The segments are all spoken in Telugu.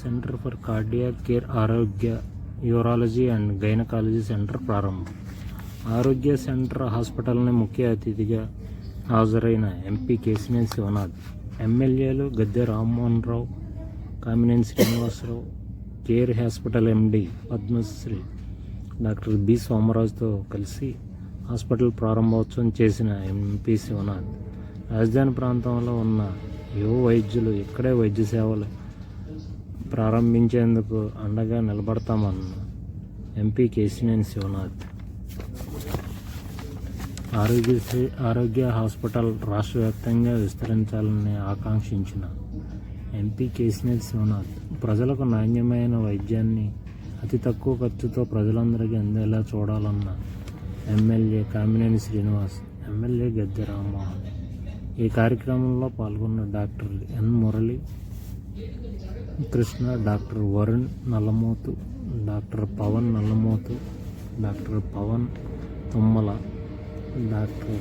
Centre for cardiac care Arogya urology and gynaecology centre ప్రారంభం. ఆరోగ్య సెంటర్ హాస్పిటల్ని ముఖ్య అతిథిగా హాజరైన ఎంపీ కేసినేని శివనాథ్ ఎమ్మెల్యేలు Gadde Rammohan Rao Kamineni Srinivasarao care hospital MD Padmashri doctor B సోమరాజుతో కలిసి హాస్పిటల్ ప్రారంభోత్సవం చేసిన ఎంపీ శివనాథ్. రాజధాని ప్రాంతంలో ఉన్న యువ వైద్యులు ఇక్కడే వైద్య సేవలు ప్రారంభించేందుకు అండగా నిలబడతామన్న ఎంపీ కేసినేని శివనాథ్. ఆరోగ్యశ్రీ ఆరోగ్య హాస్పిటల్ రాష్ట్ర వ్యాప్తంగా విస్తరించాలని ఆకాంక్షించిన ఎంపీ కేసినేని శివనాథ్ ప్రజలకు నాణ్యమైన వైద్యాన్ని అతి తక్కువ ఖర్చుతో ప్రజలందరికీ అందేలా చూడాలన్న ఎమ్మెల్యే కామినేని శ్రీనివాస్ ఎమ్మెల్యే గద్దె రామ్మోహన్ ఈ కార్యక్రమంలో పాల్గొన్న doctor N Murali Krishna doctor Varun Nallamothu doctor Pavan Nallamothu doctor Pavan Tummala doctor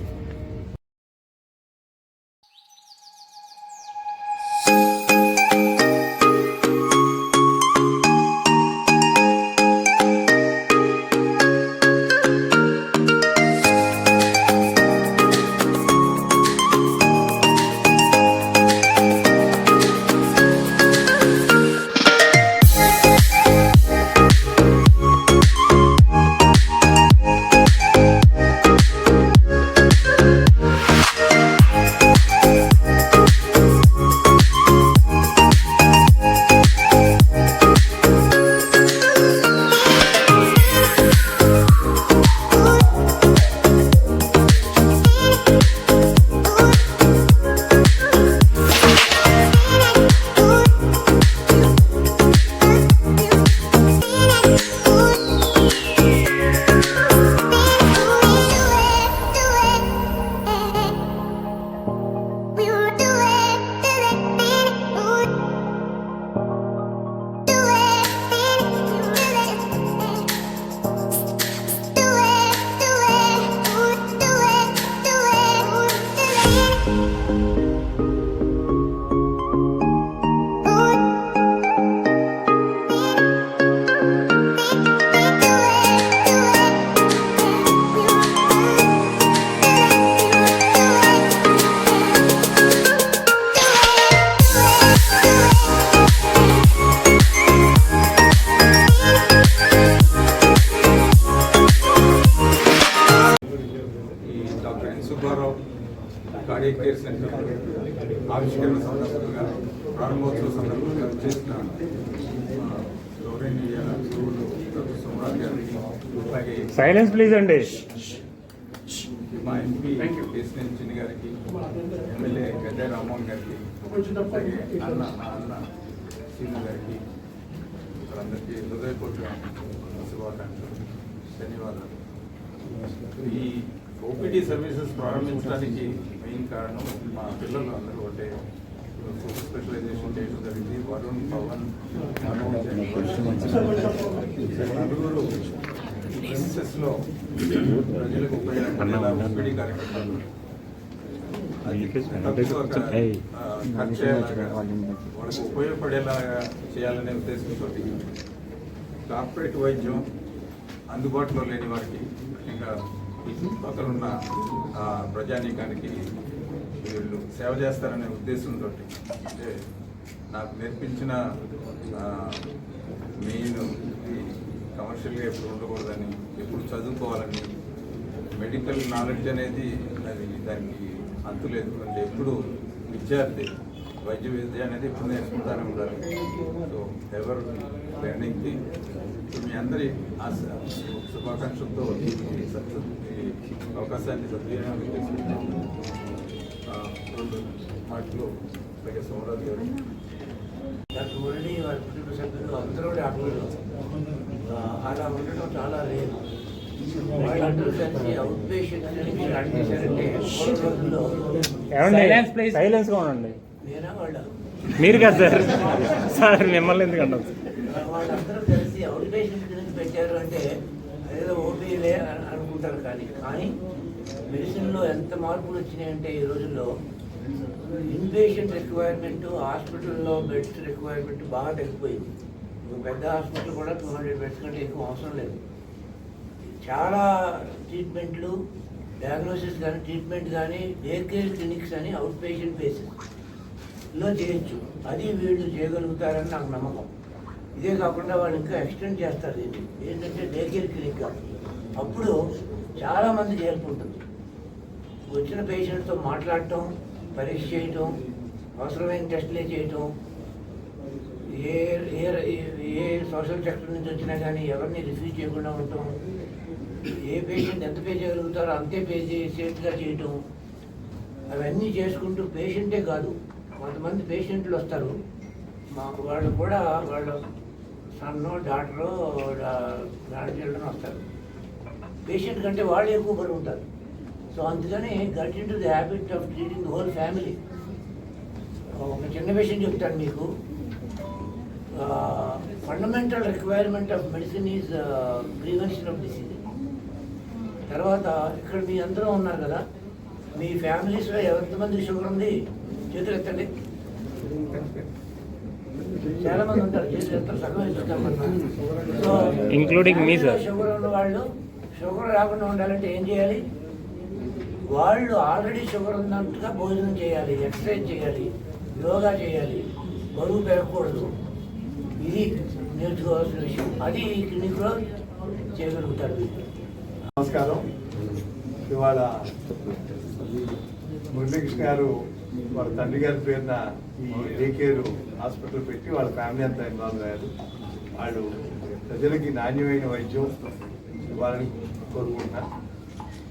centre ఆవిష్కరణ సందర్భంగా ప్రారంభోత్సవ సందర్భంగా చేసిన గౌరవనీయ గురువులు డాక్టర్ అలాగే సైలెన్స్ ప్లీజ్ అండి. మా ఎంపీ కేసినేని చిన్ని గారికి ఎమ్మెల్యే గడ్డ రామ్మోహన్ గారికి అలాగే అన్న మా అన్న సీను గారికి వాళ్ళందరికీ హృదయపూర్వక శుభాకాంక్షలు ధన్యవాదాలు. ఈ ఓపీడీ సర్వీసెస్ ప్రారంభించడానికి మెయిన్ కారణం మా పిల్లలు అందరూ సూపర్ స్పెషలైజేషన్ చేయడం జరిగింది వరుణ్ పవన్ నలుగురు ప్రిన్సెస్లో ప్రజలకు ఉపయోగపడేలా ఓపీడీ కార్యక్రమాలు ఖర్చు అయ్యేలాగా, వాళ్ళకు ఉపయోగపడేలాగా చేయాలనే ఉద్దేశంతో కార్పొరేట్ వైద్యం అందుబాటులో లేని వారికి ముఖ్యంగా ఈ చుట్టుపక్కల ఉన్న ప్రజానీకానికి వీళ్ళు సేవ చేస్తారనే ఉద్దేశంతో అంటే నాకు నేర్పించిన మెయిన్ కమర్షియల్గా ఎప్పుడు ఉండకూడదని ఎప్పుడు చదువుకోవాలని మెడికల్ నాలెడ్జ్ అనేది అది దానికి అంతులేదు అంటే ఎప్పుడు విద్యార్థి వైద్య విద్య అనేది ఎప్పుడు నేర్చుకుంటానే ఉండాలి. సో ఎవర్ లెర్నింగ్కి మీ అందరి శుభాకాంక్షలతో ఈ అవకాశాన్ని సద్వినియోగం చేసుకుంటాం ఆ, రెండు మాటలు అలాగే సోమరాజు గారు. మురళి వారి కుటుంబ సభ్యులు అందరూ డాక్టర్లు ఆ, అలా ఉండటం చాలా లేదు సైలెన్స్గా ఉండండి. మీరు కదా సార్. సార్ మిమ్మల్ని ఎందుకు అంటారు వాళ్ళందరూ కలిసి అవుట్ పేషెంట్ క్లినిక్ పెట్టారు అంటే అదేదో ఓపీలే అని అనుకుంటారు కానీ కానీ మెడిసిన్లో ఎంత మార్పులు వచ్చినాయంటే ఈ రోజుల్లో ఇన్పేషెంట్ రిక్వైర్మెంట్ హాస్పిటల్లో బెడ్స్ రిక్వైర్మెంట్ బాగా తగ్గిపోయింది. పెద్ద హాస్పిటల్ కూడా టూ హండ్రెడ్ బెడ్స్ కంటే ఎక్కువ అవసరం లేదు. చాలా ట్రీట్మెంట్లు డయాగ్నోసిస్ కానీ ట్రీట్మెంట్ కానీ డే కేర్ క్లినిక్స్ అని అవుట్ పేషెంట్ లో చేయొచ్చు. అది వీళ్ళు చేయగలుగుతారని నాకు నమ్మకం. ఇదే కాకుండా వాళ్ళు ఇంకా ఎక్స్టెండ్ చేస్తారు దీన్ని. ఏంటంటే డేకేర్ క్లినిక్ అప్పుడు చాలామంది హెల్ప్ ఉంటుంది. వచ్చిన పేషెంట్తో మాట్లాడటం పరీక్ష చేయటం అవసరమైన టెస్టులే చేయటం. ఏ ఏ ఏ సోషల్ సెక్టర్ నుంచి వచ్చినా కానీ ఎవరిని రిసీవ్ చేయకుండా ఉండటం. ఏ పేషెంట్ ఎంత పే చేయగలుగుతారో అంతే పే చేసేట్టుగా చేయటం. అవన్నీ చేసుకుంటూ పేషెంటే కాదు. కొంతమంది పేషెంట్లు వస్తారు. మాకు వాళ్ళు కూడా వాళ్ళ సన్నో డాక్టరు గ్రాండ్ చిల్డ్రన్ వస్తారు. పేషెంట్ కంటే వాళ్ళు ఎక్కువ బరువు ఉంటారు. సో అందుకని get in to the habit of treating whole family ఒక చిన్న విషయం చెప్తాను మీకు. Fundamental requirement of medicine is prevention of disease తర్వాత ఇక్కడ మీ అందరూ ఉన్నారు కదా. మీ ఫ్యామిలీస్లో ఎంతమంది షుగర్ ఉంది? చేతులు ఎత్తండి చాలా మంది ఉంటారు. చేతులు ఎత్తారు సగం ఎత్తుతామన్నారు so Including me, sir. Sugar ఉన్న వాళ్ళు షుగర్ రాకుండా ఉండాలంటే ఏం చేయాలి? వాళ్ళు ఆల్రెడీ షుగర్ ఉన్నట్టుగా భోజనం చేయాలి ఎక్సర్సైజ్ చేయాలి యోగా చేయాలి. బరువు పెరగకూడదు. ఇది నేర్చుకోవాల్సిన విషయం. అది ఈ క్లినిక్లో చేయగలుగుతారు. నమస్కారం. ఇవాళ మురళీకృష్ణ గారు వాళ్ళ తండ్రి గారి పేరున ఈ డేకేర్ హాస్పిటల్ పెట్టి వాళ్ళ ఫ్యామిలీ అంతా ఇన్వాల్వ్ అయ్యారు. వాళ్ళు ప్రజలకి నాణ్యమైన వైద్యం ఇవ్వాలని కోరుకుంటున్నా.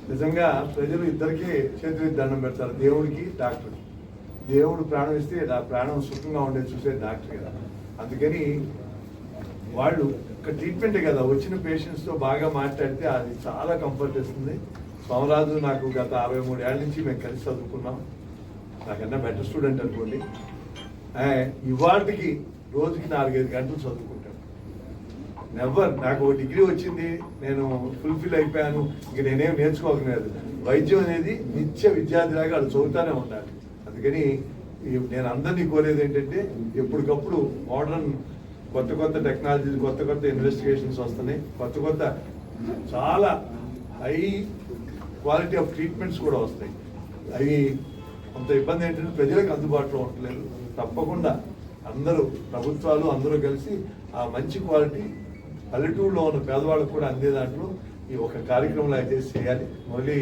నిజంగా ప్రజలు ఇద్దరికీ చేతులు దండం పెడతారు. దేవుడికి డాక్టర్. దేవుడు ప్రాణం ఇస్తే ఆ ప్రాణం సుఖంగా ఉండేది చూసే డాక్టర్ కదా. అందుకని వాళ్ళు ఒక ట్రీట్మెంటే కదా. వచ్చిన పేషెంట్స్తో బాగా మాట్లాడితే అది చాలా కంఫర్ట్ ఇస్తుంది సోమరాజు నాకు గత అరవై మూడు ఏళ్ళ నుంచి మేము కలిసి చదువుకున్నాం. నాకన్నా బెటర్ స్టూడెంట్ అనుకోండి. ఇవాటికి రోజుకి నాలుగైదు గంటలు చదువుకుంటాను. నెవర్ నాకు ఒక డిగ్రీ వచ్చింది నేను ఫుల్ఫిల్ అయిపోయాను. ఇంక నేనేం నేర్చుకోగలేదు వైద్యం అనేది నిత్య విద్యార్థిలాగా వాళ్ళు చదువుతానే ఉండాలి. అందుకని నేను అందరినీ కోరేది ఏంటంటే ఎప్పటికప్పుడు మోడర్న్ కొత్త కొత్త టెక్నాలజీస్ కొత్త కొత్త ఇన్వెస్టిగేషన్స్ వస్తున్నాయి. కొత్త కొత్త చాలా హై క్వాలిటీ ఆఫ్ ట్రీట్మెంట్స్ కూడా వస్తాయి. అవి అంత ఇబ్బంది ఏంటంటే ప్రజలకు అందుబాటులో ఉండలేదు తప్పకుండా అందరూ ప్రభుత్వాలు అందరూ కలిసి ఆ మంచి క్వాలిటీ పల్లెటూరులో ఉన్న పేదవాళ్ళకు కూడా అందే దాంట్లో ఈ ఒక కార్యక్రమంలో అయితే చేయాలి. మళ్ళీ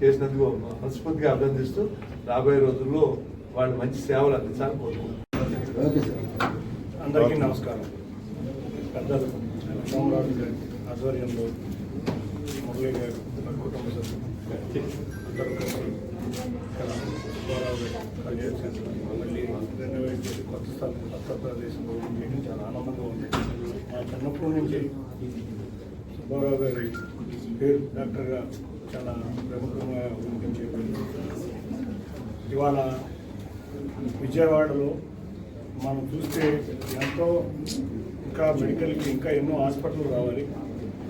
చేసినందుకు మనస్ఫూర్తిగా అభినందిస్తూ రాబోయే రోజుల్లో వాళ్ళు మంచి సేవలు అందించాలని కోరుకుంటున్నాను. అందరికీ నమస్కారం. పెద్దలు సోమరాజు గారి ఆధ్వర్యంలో మురళి గారు కుటుంబ సభ్యులు అందరూ కళ్యాణ్ సెంటర్ మళ్ళీ చేసి కొత్త స్థలం కొత్త ప్రదేశంలో చేయడం చాలా ఆనందంగా ఉంది మా చిన్నప్పటి నుంచి సుబ్బారావు గారి పేరు డాక్టర్గా చాలా ప్రముఖంగా వినిపించే ఇవాళ విజయవాడలో మనం చూస్తే ఎంతో ఇంకా మెడికల్కి ఇంకా ఎన్నో హాస్పిటల్ రావాలి.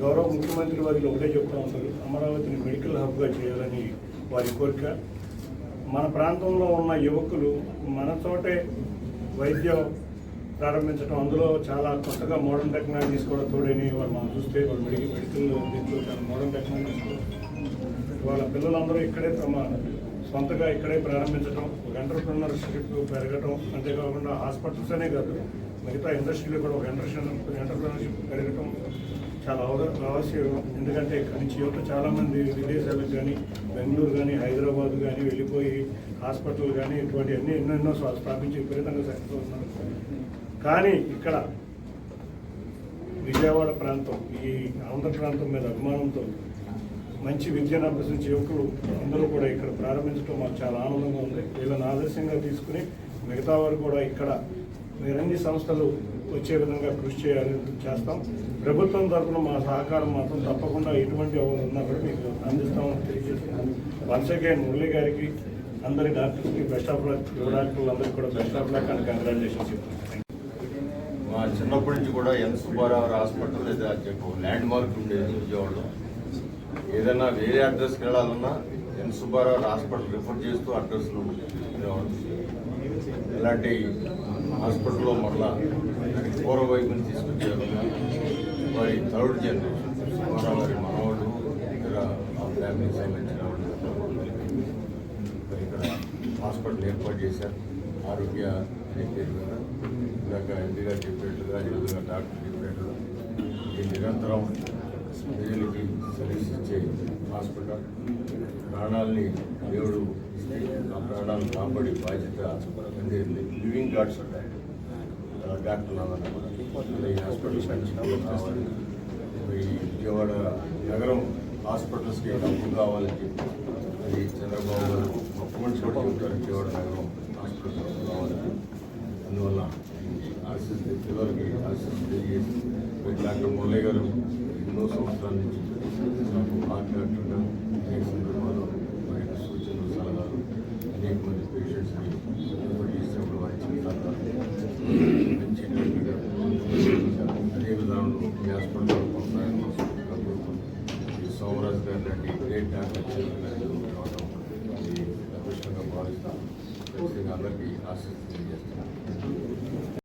గౌరవ ముఖ్యమంత్రి వారికి ఒకటే చెప్తా ఉంటారు. అమరావతిని మెడికల్ హబ్గా చేయాలని వారి కోరిక. మన ప్రాంతంలో ఉన్న యువకులు మన చోటే వైద్యం ప్రారంభించడం అందులో చాలా కొత్తగా మోడర్న్ టెక్నాలజీస్ కూడా తోడని వాళ్ళు మనం చూస్తే వాళ్ళు మెడికల్ మెడికల్ దీంట్లో చాలా మోడర్న్ టెక్నాలజీస్ వాళ్ళ పిల్లలందరూ ఇక్కడే తమ సొంతగా ఇక్కడే ప్రారంభించడం ఒక ఎంటర్ప్రినర్షిప్ పెరగటం అంతేకాకుండా హాస్పిటల్స్ అనే కాదు మిగతా ఇండస్ట్రీలో కూడా ఒక ఎంటర్ప్రినర్ ఎంటర్ప్రినర్షిప్ పెరగటం చాలా అవ- ఎందుకంటే ఇక్కడి నుంచి యువత చాలామంది విదేశాలకు కానీ బెంగళూరు కానీ హైదరాబాద్ కానీ వెళ్ళిపోయి హాస్పిటల్ కానీ ఇటువంటి అన్ని ఎన్నెన్నో స్వా- స్థాపించి విపరీతంగా సక్సెస్ కానీ ఇక్కడ విజయవాడ ప్రాంతం ఈ ఆంధ్ర ప్రాంతం మీద అభిమానంతో మంచి విద్యను అభ్యసించే యువకులు అందరూ కూడా ఇక్కడ ప్రారంభించడం మాకు చాలా ఆనందంగా ఉంది. వీళ్ళని ఆదర్శంగా తీసుకుని మిగతా వారు కూడా ఇక్కడ. మీరన్ని సంస్థలు వచ్చే విధంగా కృషి చేయాలి చేస్తాం. ప్రభుత్వం తరఫున మా సహకారం మాత్రం తప్పకుండా ఎటువంటి ఎవరు ఉన్నా కూడా మీకు అందిస్తామని తెలియజేస్తున్నాను. వన్స్ అగైన్ మురళి గారికి అందరి డాక్టర్స్కి బెస్ట్ ఆఫ్ లక్ యువ కూడా best of luck and congratulation చెప్తున్నాను. మా చిన్నప్పటి నుంచి కూడా ఎన్ సుబ్బారావు హాస్పిటల్ లేదా చెప్పు ల్యాండ్ మార్క్ ఉండేది విజయవాడలో. ఏదైనా వేరే అడ్రస్కి వెళ్ళాలన్నా ఎన్ సుబ్బారావు హాస్పిటల్ రిఫర్ చేస్తూ అడ్రస్లు ఇవ్వడం. ఇలాంటి హాస్పిటల్లో మరలా పూర్వ వైపుని తీసుకొచ్చారు. వారి థర్డ్ జనరేషన్ సుబ్బారావు గారి మనవాడు ఇతర ఫ్యామిలీకి సంబంధించిన వాళ్ళు ఇక్కడ హాస్పిటల్ ఏర్పాటు చేశారు. ఆరోగ్య అనే పేరు మీద. ఇందాక ఎంపీ గారు చెప్పినట్లుగా ఎదురుగా డాక్టర్ చెప్పినట్లుగా ఇది నిరంతరం ప్రజలకి సర్వీస్ ఇచ్చే హాస్పిటల్. ప్రాణాలని దేవుడు ఆ ప్రాణాలను కాపాడే బాధ్యత అంటే లివింగ్ గాడ్స్ ఉంటాయి. డాక్టర్లు అన్నారు కూడా ఈ హాస్పిటల్ మంచి కావాలి ఈ విజయవాడ నగరం హాస్పిటల్స్కి డబ్బు కావాలని చెప్పి అది చంద్రబాబు గారు మొట్టమొదటి కూడా చెబుతారు విజయవాడ నగరం హాస్పిటల్ డబ్బు కావాలని అందువల్ల ఆశిస్ పిల్లలకి ఆశిస్ తెలియజేసి మరి డాక్టర్ మురళి గారు ఎన్నో సంవత్సరాల నుంచి నాకు హార్ట్ డాక్టర్గా